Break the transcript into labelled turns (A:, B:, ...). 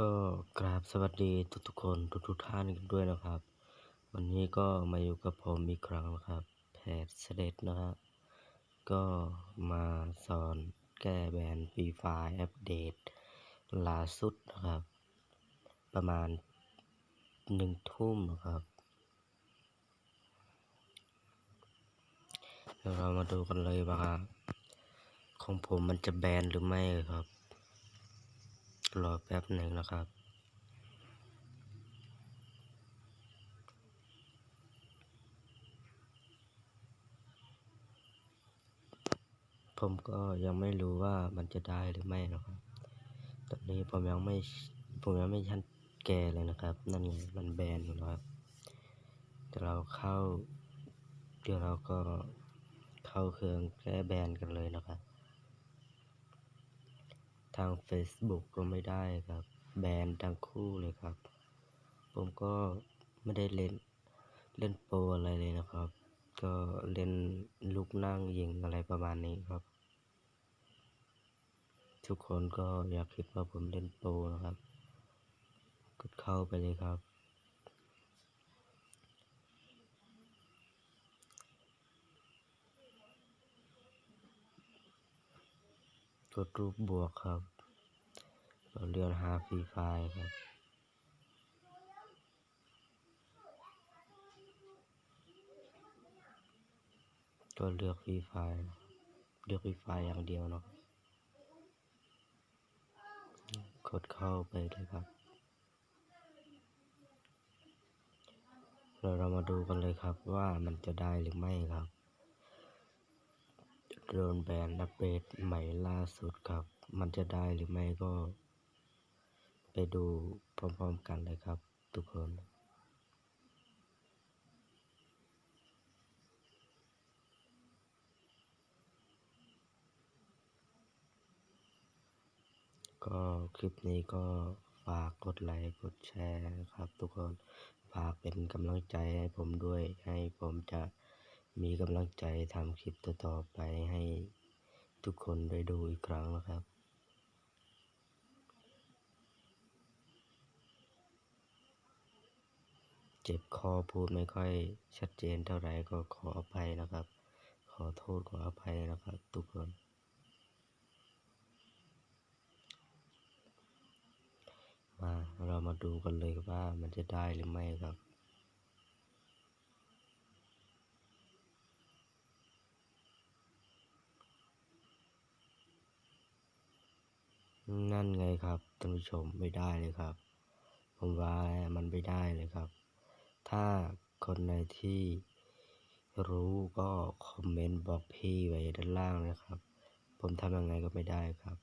A: ก็กราบสวัสดีทุกๆคนทุกๆท่านกันด้วยนะครับ วันนี้ก็มาอยู่กับผมอีกครั้งนะครับแพทเสด็จนะฮะก็มาสอนแก้แบนฟรีไฟล์อัปเดตล่าสุดนะครับ ประมาณหนึ่งทุ่มนะครับ เรามาดูกันเลยว่าของผมมันจะแบนหรือไม่ครับ รอแป๊บหนึ่งนะครับ ผมก็ยังไม่รู้ว่ามันจะได้หรือไม่นะครับ ตอนนี้ผมยังไม่ผมยังไม่ทันแก้เลยนะครับ นั่นไงมันแบนอยู่นะครับเดี๋ยวเราเข้า เดี๋ยวเราก็เข้าเครื่องแก้แบนกันเลยนะครับาง Facebook ก็ไม่ได้ครับ แบนทั้งคู่เลยครับ ผมก็ไม่ได้เล่นเล่นโปรอะไรเลยนะครับ ก็เล่นลูกนั่งยิงอะไรประมาณนี้ครับ ทุกคนก็อยากคิดว่าผมเล่นโปรนะครับ กดเข้าไปเลยครับ กดรูปบวกครับเราเลือนหาฟรีไฟล์ครับก็เลือกฟรีไฟล์เลือกฟรีไฟล์อย่างเดียวเนาะกดเข้าไปเลยครับ เราเรามาดูกันเลยครับว่ามันจะได้หรือไม่ครับ โดนแบนอัปเดตใหม่ล่าสุดครับ มันจะได้หรือไม่ก็ ไปดูพร้อมๆกันเลยครับ ทุกคนก็คลิปนี้ก็ฝากกดไลค์กดแชร์ครับ ทุกคนฝากเป็นกำลังใจให้ผมด้วยให้ผมจะ มีกำลังใจทำคลิปต่อๆไปให้ทุกคนได้ดูอีกครั้งนะครับเจ็บคอพูดไม่ค่อยชัดเจนเท่าไหร่ก็ขออภัยนะครับ ขอโทษขออภัยนะครับ ทุกคน มาเรามาดูกันเลยว่ามันจะได้หรือไม่ครับ นั่นไงครับท่านผู้ชมไม่ได้เลยครับ ผมว่ามันไม่ได้เลยครับ ถ้าคนในที่รู้ก็คอมเมนต์บอกพี่ไว้ด้านล่างนะครับ ผมทำยังไงก็ไม่ได้ครับ